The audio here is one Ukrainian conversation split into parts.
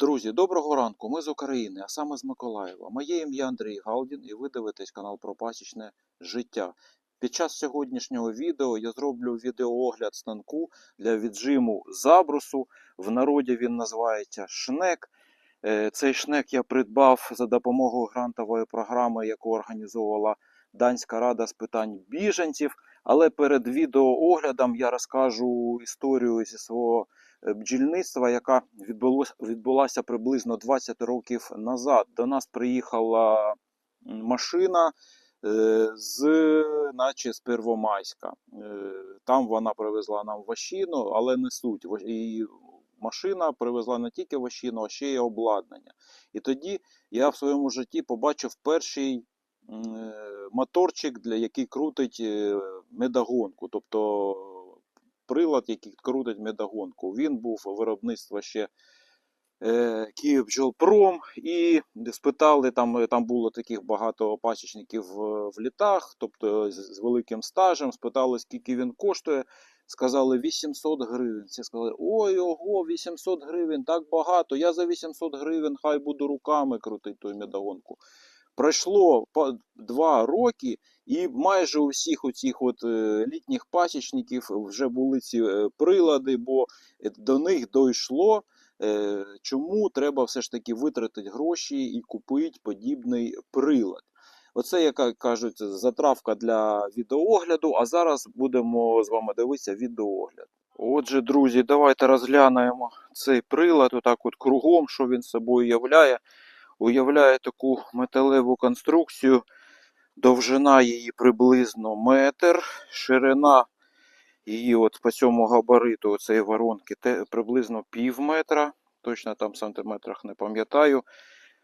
Друзі, доброго ранку. Ми з України, а саме з Миколаєва. Моє ім'я Андрій Галдін і ви дивитесь канал про пасічне життя. Під час сьогоднішнього відео я зроблю відеоогляд станку для віджиму забрусу. В народі він називається шнек. Е, Цей шнек я придбав за допомогою грантової програми, яку організовувала Данська рада з питань біженців. Але перед відеооглядом я розкажу історію зі свого бджільництва, яка відбулася приблизно 20 років назад. До нас приїхала машина е, з, наче з Первомайська. Е, Там вона привезла нам вощину, але не суть. І машина привезла не тільки вощину, а ще й обладнання. І тоді я в своєму житті побачив перший е, моторчик, для який крутить е, медогонку. Тобто прилад, який крутить медогонку. Він був виробництва ще е, Київбджолпром, і спитали, там, е, там було таких багато пасічників в, в літах, тобто з, з великим стажем, спитали, скільки він коштує. Сказали 800 гривень. Всі сказали, ой, ого, 800 гривень, так багато. Я за 800 гривень хай буду руками крутити ту медогонку. Пройшло два роки, і майже у всіх оцих от е, літніх пасічників вже були ці е, прилади, бо до них дійшло, е, чому треба все ж таки витратити гроші і купити подібний прилад. Оце, яка кажуть, затравка для відеоогляду. А зараз будемо з вами дивитися відеоогляд. Отже, друзі, давайте розглянемо цей прилад, отак от кругом, що він собою являє. Уявляє таку металеву конструкцію. Довжина її приблизно метр, ширина її от по цьому габариту цієї воронки приблизно пів метра. Точно там в сантиметрах не пам'ятаю.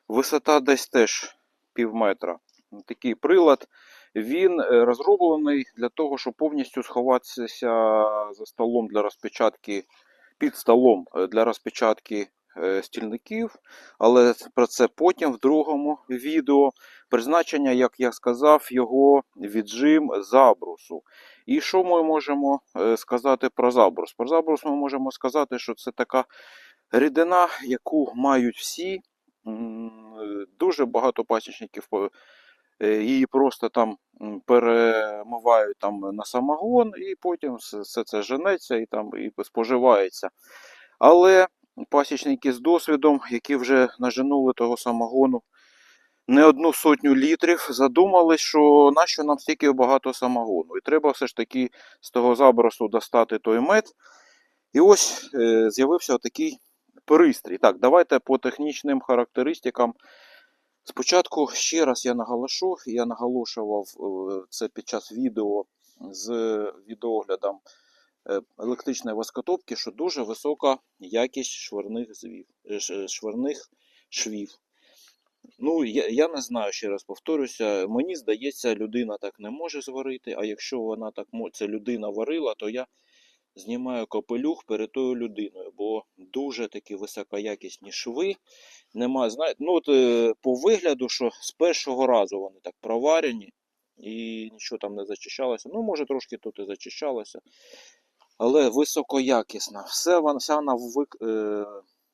Висота десь теж пів метра. Такий прилад. Він е, розроблений для того, щоб повністю сховатися за столом для розпечатки, під столом е, для розпечатки стільників. Але про це потім в другому відео. Призначення, як я сказав, його віджим забрусу. І що ми можемо е, сказати про забрус? Про забрус ми можемо сказати, що це така рідина, яку мають всі. Е, Дуже багато пасічників е, її просто там перемивають там на самогон, і потім все це женеться і там і споживається. Але пасічники з досвідом, які вже наженули того самогону не одну сотню літрів, задумались, що нащо нам стільки багато самогону. І треба все ж таки з того забросу достати той мед. І ось е, з'явився такий пристрій. Так, давайте по технічним характеристикам. Спочатку ще раз я наголошу, я наголошував е, це під час відео з відеоглядом електричної воскотопки, що дуже висока якість швирних звів, е, швирних швів. Ну, я, я не знаю, ще раз повторюся. Мені здається, людина так не може зварити, а якщо вона так ця людина варила, то я знімаю капелюх перед тою людиною, бо дуже такі високоякісні шви. Нема, знаєте, ну от е, по вигляду, що з першого разу вони так проварені і нічого там не зачищалося. Ну, може, трошки тут і зачищалося. Але високоякісна. Все вся вона е,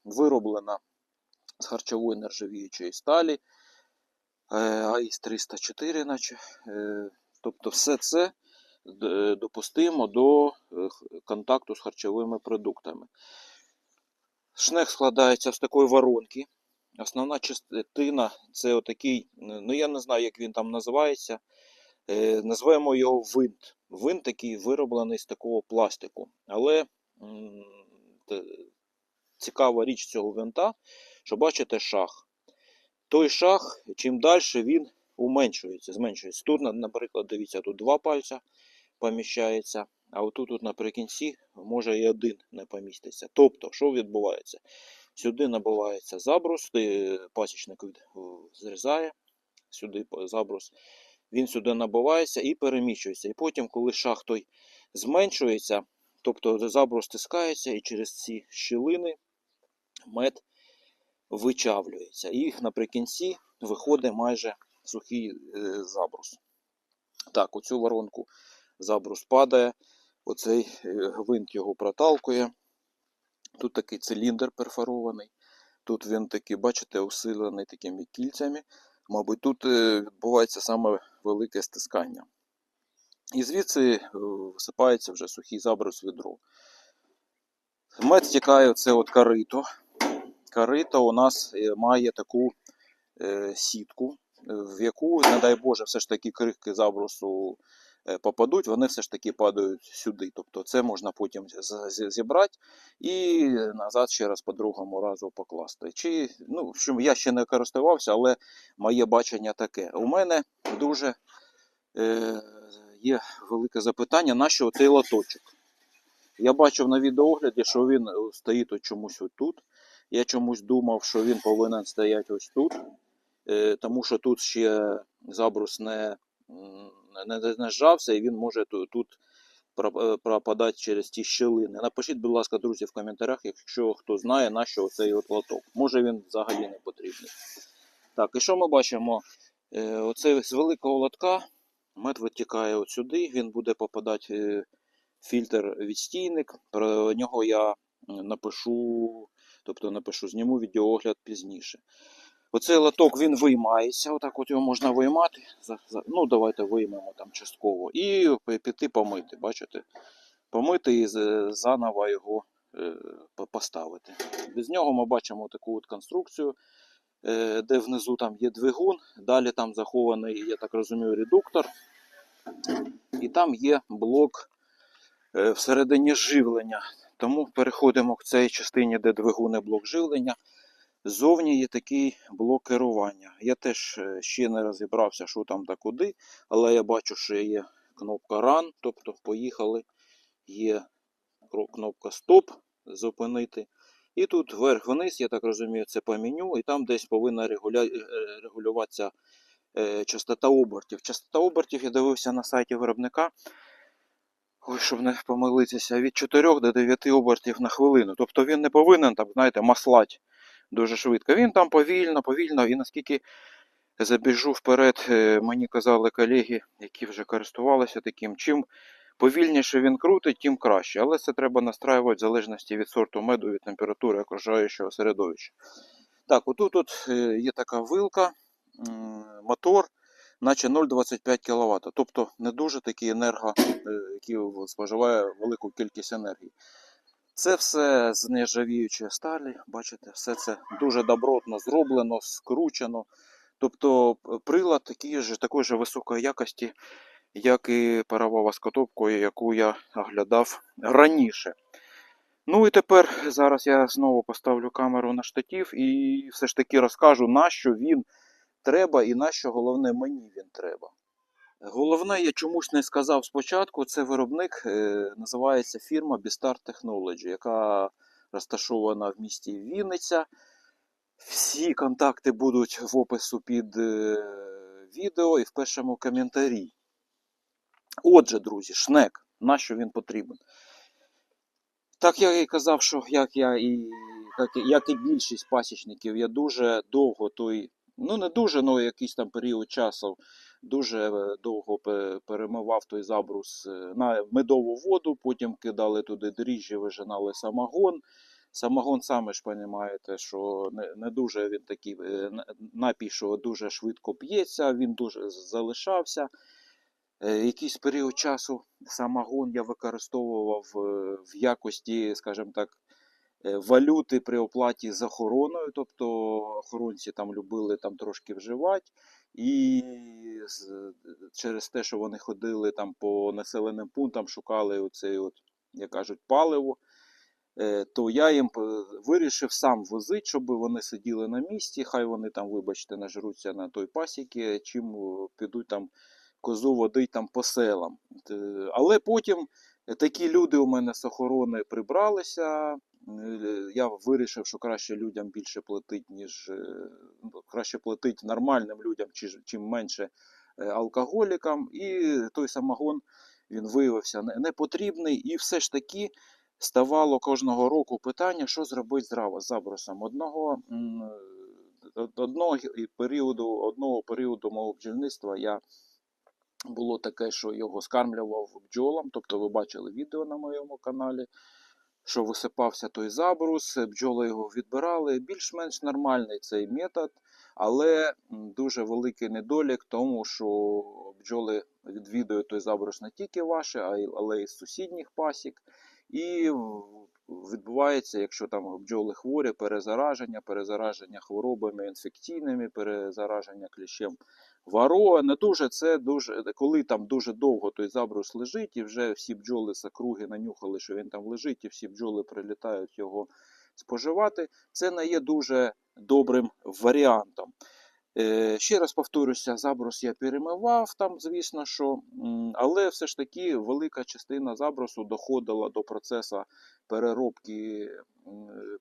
вироблена з харчової нержавіючої сталі. Е, АІС 304, наче. Е, Тобто все це допустимо до контакту з харчовими продуктами. Шнек складається з такої воронки. Основна частина це отакий, ну я не знаю, як він там називається. Назвемо його винт. Винт такий вироблений з такого пластику. Але цікава річ цього винта, що бачите шах. Той шах, чим далі він уменшується, зменшується. Тут, наприклад, дивіться, тут два пальця поміщається, а отут тут наприкінці може і один не поміститься. Тобто, що відбувається? Сюди набувається забрус, пасічник зрізає, сюди забрус, він сюди набувається і переміщується. І потім, коли шах той зменшується, тобто забрус стискається і через ці щілини мед вичавлюється. І наприкінці виходить майже сухий е, забрус. Так, оцю воронку забрус падає, оцей е, гвинт його проталкує. Тут такий циліндр перфорований. Тут він такий, бачите, усилений такими кільцями. Мабуть, тут е, відбувається саме велике стискання. І звідси е, висипається вже сухий заброс відро. Мед стікає це от карито. Карито у нас е, має таку сітку, в яку, не дай Боже, все ж таки крихки забросу попадуть, вони все ж таки падають сюди. Тобто це можна потім зібрати і назад ще раз по другому разу покласти. Чи, ну, я ще не користувався, але моє бачення таке. У мене дуже е, є велике запитання, на що цей лоточок? Я бачив на відеогляді, що він е, стоїть чомусь отут. Я чомусь думав, що він повинен стояти ось тут, е, тому що тут ще забрус не, не, не і він може тут, е, пропадати через ті щілини. Напишіть, будь ласка, друзі, в коментарях, якщо хто знає, на що цей от лоток. Може він взагалі не потрібний. Так, і що ми бачимо? Е, Оце з великого лотка мед витікає от сюди, він буде попадати е, фільтр відстійник. Про нього я напишу, тобто напишу, зніму відеоогляд пізніше. Оцей лоток він виймається, отак от його можна виймати. Ну, давайте виймемо там частково. І піти помити, бачите? Помити і заново його е, поставити. Без нього ми бачимо таку от конструкцію, е, де внизу там є двигун, далі там захований, я так розумію, редуктор. І там є блок е, всередині живлення. Тому переходимо к цій частині, де двигун блок живлення. Ззовні є такий блок керування. Я теж е, ще не розібрався, що там та куди, але я бачу, що є кнопка Run, тобто поїхали. Є кнопка Стоп зупинити. І тут вверх-вниз, я так розумію, це по меню, і там десь повинна е, регулюватися е, частота обертів. Частота обертів я дивився на сайті виробника. Ой, щоб не помилитися, від 4 до 9 обертів на хвилину. Тобто він не повинен там, знаєте, маслати дуже швидко. Він там повільно, повільно, і наскільки забіжу вперед, е, мені казали колеги, які вже користувалися таким, чим повільніше він крутить, тим краще. Але це треба настраювати в залежності від сорту меду, від температури окружаючого середовища. Так, отут от е, є така вилка, мотор, наче 0,25 кВт. Тобто не дуже такий енерго, е, який споживає велику кількість енергії. Це все з нержавіючої сталі, бачите, все це дуже добротно зроблено, скручено. Тобто прилад такий же, такої ж високої якості, як і парова воскотопка, яку я оглядав раніше. Ну і тепер зараз я знову поставлю камеру на штатив і все ж таки розкажу, на що він треба і на що головне мені він треба. Головне, я чомусь не сказав спочатку, це виробник, е, називається фірма Bistar Technology, яка розташована в місті Вінниця. Всі контакти будуть в опису під е, відео і в першому коментарі. Отже, друзі, шнек, на що він потрібен? Так я і казав, що як я і- як і більшість пасічників, я дуже довго той, ну не дуже, але якийсь там період часу дуже е, довго перемивав той забрус е, на медову воду, потім кидали туди дріжджі, вижинали самогон. Самогон, саме ж розумієте, що не, не дуже він такий е, напій, що дуже швидко п'ється, він дуже залишався. Якийсь період часу самогон я використовував в якості, скажімо так, валюти при оплаті з охороною. Тобто охоронці там любили там трошки вживати. І через те, що вони ходили там по населеним пунктам, шукали оцей, от, як кажуть, паливо, е, то я їм е, вирішив сам возити, щоб вони сиділи на місці, хай вони там, вибачте, нажруться на той пасіки, чим е, підуть там козу водить там по селам. Е, Але потім такі люди у мене з охорони прибралися. Е, Я вирішив, що краще людям більше платить, ніж е, ну, краще платить нормальним людям, чим менше е, алкоголікам. І той самогон він виявився не- непотрібний. І все ж таки ставало кожного року питання, що зробити з забросом. Одного, одного періоду, одного періоду мого бджільництва я було таке, що його скармлював бджолам. Тобто ви бачили відео на моєму каналі. Що висипався той забрус, бджоли його відбирали. Більш-менш нормальний цей метод, але дуже великий недолік, тому що бджоли відвідують той забрус не тільки ваші, але й сусідніх пасік. І відбувається, якщо там бджоли хворі, перезараження, перезараження хворобами інфекційними, перезараження кліщем варо. Не дуже це дуже, коли там дуже довго той забрус лежить, і вже всі бджоли з округи нанюхали, що він там лежить, і всі бджоли прилітають його споживати. Це не є дуже добрим варіантом. Е, ще раз повторюся, заброс я перемивав там, звісно, що, але все ж таки велика частина забросу доходила до процесу переробки,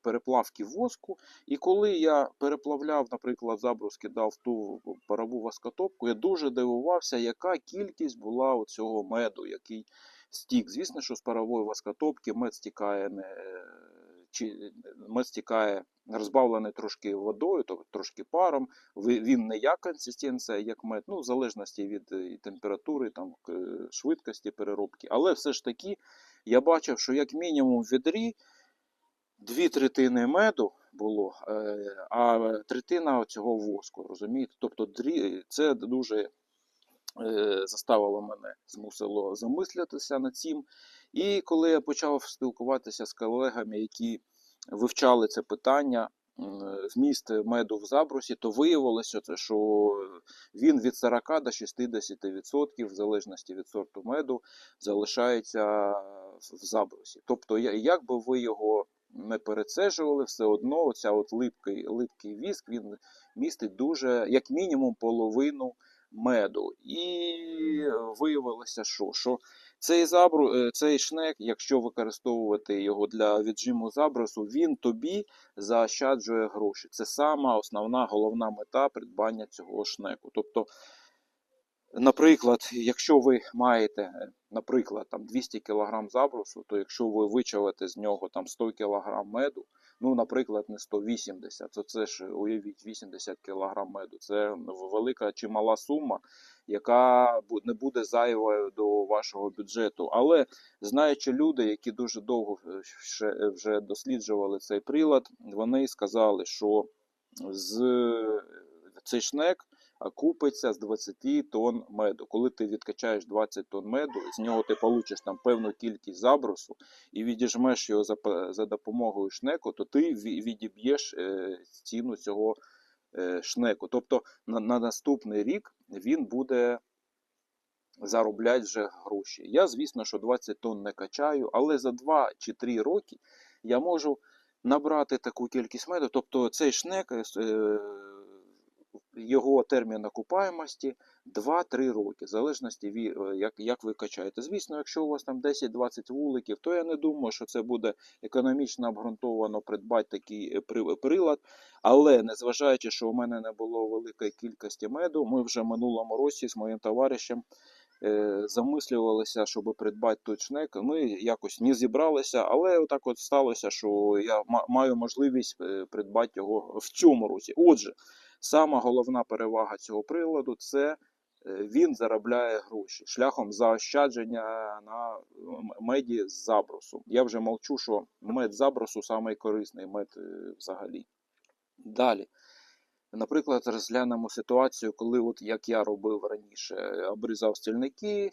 переплавки воску. І коли я переплавляв, наприклад, забрус кидав ту парову воскотопку, я дуже дивувався, яка кількість була цього меду, який стік. Звісно, що з парової воскотопки мед стікає не мед стікає розбавлений трошки водою, тобто трошки паром. Він не як консистенція, як мед, ну, в залежності від е, температури, там, швидкості переробки. Але все ж таки я бачив, що як мінімум в відрі дві третини меду було, е, а третина цього воску, розумієте? Тобто це дуже е, заставило мене, змусило замислитися над цим. І коли я почав спілкуватися з колегами, які вивчали це питання, м, вміст меду в забрусі, то виявилося, що він від 40 до 60% в залежності від сорту меду залишається в забрусі. Тобто, як би ви його не перецежували, все одно оця от липкий, липкий віск він містить дуже, як мінімум, половину меду. І виявилося, що, що цей, забру, е, цей шнек, якщо використовувати його для віджиму забросу, він тобі заощаджує гроші. Це сама основна головна мета придбання цього шнеку. Тобто, наприклад, якщо ви маєте, е, наприклад, там 200 кг забросу, то якщо ви вичавите з нього там 100 кг меду, ну, наприклад, не 180, то це ж уявіть 80 кг меду. Це велика чимала сума, яка не буде зайвою до вашого бюджету. Але знаючи люди, які дуже довго е, ще- вже досліджували цей прилад, вони сказали, що з цей шнек купиться з 20 тонн меду. Коли ти відкачаєш 20 тонн меду, з нього ти получиш там певну кількість забросу і відіжмеш його за, за допомогою шнеку, то ти відіб'єш е, ціну цього е, шнеку. Тобто на, на наступний рік він буде заробляти вже гроші. Я, звісно, що 20 тонн не качаю, але за 2 чи 3 роки я можу набрати таку кількість меду. Тобто цей шнек, е, його термін окупаємості 2-3 роки, в залежності від е, як, як ви качаєте. Звісно, якщо у вас там 10-20 вуликів, то я не думаю, що це буде економічно обґрунтовано придбати такий е, прилад. Але незважаючи, що у мене не було великої кількості меду, ми вже минулому році з моїм товаришем е, замислювалися, щоб придбати той шнек. Ми якось не зібралися, але отак от сталося, що я ма- маю можливість придбати його в цьому році. Отже, сама головна перевага цього приладу це. е, Він заробляє гроші шляхом заощадження на меді з забросу. Я вже мовчу, що мед забросу самий корисний мед е, взагалі. Далі. Наприклад, розглянемо ситуацію, коли, от як я робив раніше, обрізав стільники,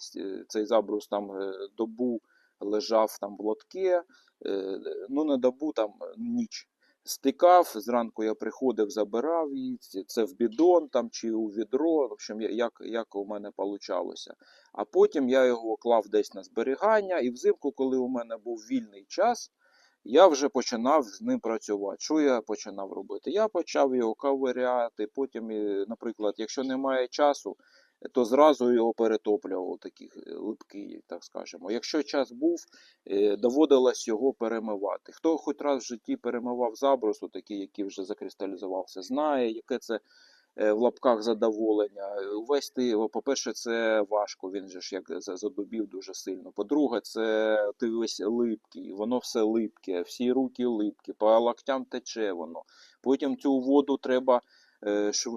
цей забрус там е, добу лежав там в лотке, е, ну не добу, там е, ніч. Стикав, зранку я приходив, забирав її, це- в бідон там, чи у відро, в общем, як, як у мене получалося. А потім я його клав десь на зберігання, і взимку, коли у мене був вільний час, я вже починав з ним працювати. Що я починав робити? Я почав його ковиряти, потім, наприклад, якщо немає часу, то зразу його перетоплював, такий е, липкий, так скажемо. Якщо час був, е, доводилось його перемивати. Хто хоч раз в житті перемивав заброс, такий, який вже закристалізувався, знає, яке це е, в лапках задоволення. Увесь ти, по-перше, це важко, він же ж як задубів дуже сильно. По-друге, це ти весь липкий, воно все липке, всі руки липкі, по локтям тече воно. Потім цю воду треба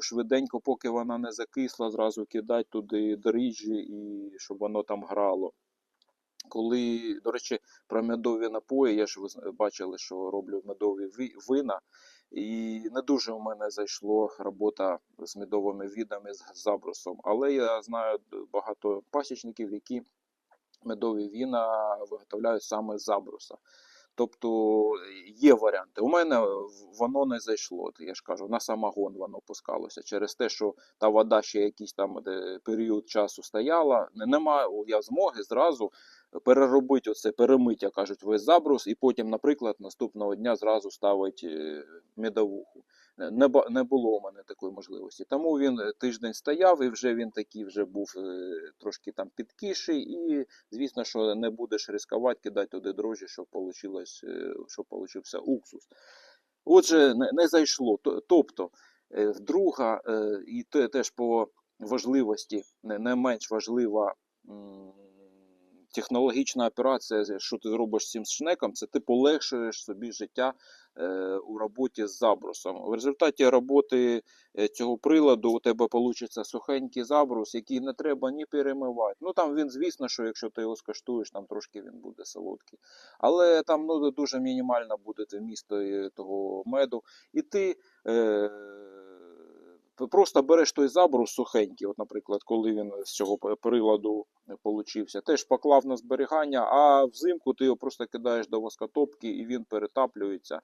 швиденько, поки вона не закисла, зразу кидати туди дріжджі, і щоб воно там грало. коли, до речі, про медові напої, я ж ви бачили, що роблю медові вина. І не дуже у мене зайшло робота з медовими відами з забрусом. Але я знаю багато пасічників, які медові віна виготовляють саме з забруса. Тобто є варіанти. У мене воно не зайшло. Я ж кажу, на самогон воно пускалося через те, що та вода ще якийсь там період часу стояла. Не- Немає я змоги зразу переробити оце, перемиття, кажуть, весь забрус, і потім, наприклад, наступного дня зразу ставить е, медовуху. Не, не було у мене такої можливості. Тому він е, тиждень стояв, і вже він такий вже був е, трошки там підкіший, і звісно, що не будеш ризикувати, кидати туди дрожжі, щоб е, получився уксус. Отже, не, зайшло. Тобто, е, друга, е, і теж по важливості, не, менш важлива технологічна операція, що ти зробиш цим шнеком, це ти полегшуєш собі життя е, у роботі з забрусом. В результаті роботи е, цього приладу у тебе вийде сухенький забрус, який не треба ні перемивати. Ну там він, звісно, що якщо ти його скаштуєш, там трошки він буде солодкий. Але там ну, дуже мінімально буде вмісто е, того меду. І ти е, просто береш той забрус сухенький, от, наприклад, коли він з цього приладу получився, теж поклав на зберігання, а взимку ти його просто кидаєш до воскотопки і він перетаплюється.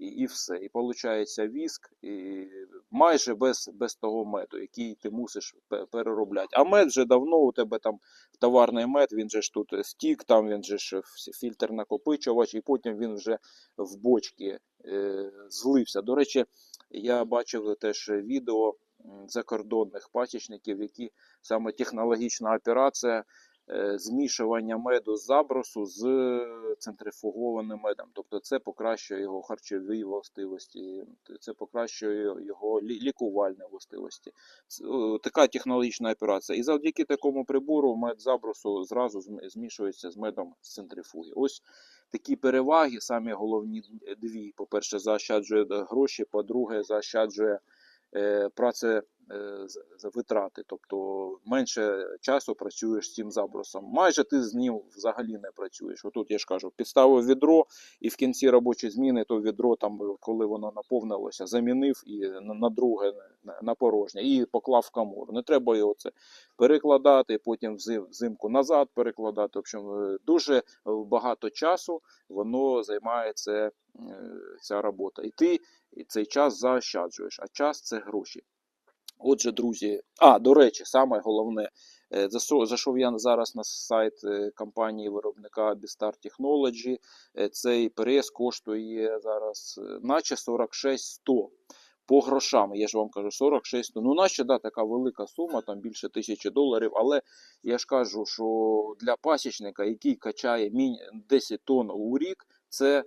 І, і все. І виходить віск і майже без, без того меду, який ти мусиш переробляти. А мед вже давно у тебе там товарний мед, він же ж тут стік, там він же ж фільтр накопичувач, і потім він вже в бочки е, злився. До речі, я бачив теж відео закордонних пасічників, які саме технологічна операція змішування меду з забросу з центрифугованим медом. Тобто це покращує його харчові властивості, це покращує його лікувальні властивості. Така технологічна операція. І завдяки такому прибору мед забросу зразу змішується з медом з центрифуги. Ось такі переваги, самі головні дві. По-перше, заощаджує е, гроші, по-друге, заощаджує е, праце е, витрати, тобто менше часу працюєш з цим забросом. Майже ти з ним взагалі не працюєш. Отут я ж кажу, підставив відро, і в кінці робочої зміни то відро, там, е, коли воно наповнилося, замінив і на, друге на, порожнє, і поклав в камору. Не треба його це перекладати, потім взим, взимку назад перекладати. В общем, дуже багато часу воно займає це, е, ця робота. І ти цей час заощаджуєш, а час це гроші. Отже, друзі, а, до речі, саме головне, е, зайшов я зараз на сайт е, компанії виробника Bistar Technology. Е, Цей прес коштує зараз наче 46 100 по грошам. Я ж вам кажу, 46 100. Ну, наче да, така велика сума, там більше тисячі доларів. Але я ж кажу, що для пасічника, який качає міні- 10 тонн у рік, це,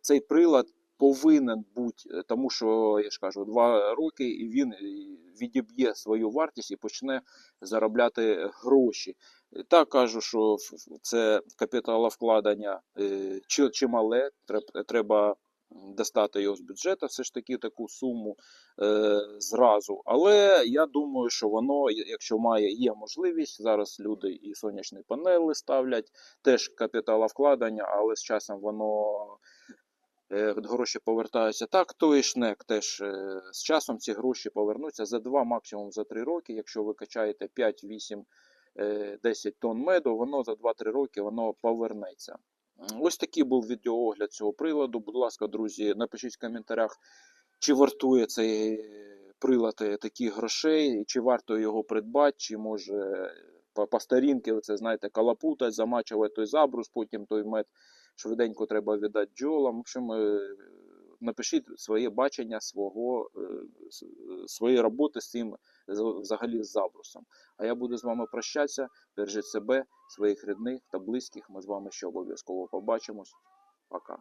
цей прилад повинен бути, е, тому що я ж кажу, два роки, і він е, відіб'є свою вартість і почне заробляти гроші. Так кажу, що це капіталовкладення е, чимале, треба достати його з бюджету, все ж таки таку суму зразу. Але я думаю, що воно, якщо має є можливість, зараз люди і сонячні панели ставлять, теж капіталовкладення, але з часом воно гроші повертаються. Так, то і шнек теж е, з часом ці гроші повернуться за 2, максимум за 3 роки. Якщо ви качаєте 5, 8, е, 10 тонн меду, воно за 2-3 роки воно повернеться. Ось такий був відеоогляд цього приладу. Будь ласка, друзі, напишіть в коментарях, чи вартує цей е, прилад е, таких грошей, чи варто його придбати, чи може е, по, по старінки, ви це знаєте, калапутать, замачувати той забрус, потім той мед швиденько треба віддати джолам. В общем, е, напишіть своє бачення свого, е, е, своєї роботи з цим взагалі з забрусом. А я буду з вами прощатися. Бережіть себе, своїх рідних та близьких. Ми з вами ще обов'язково побачимось. Пока.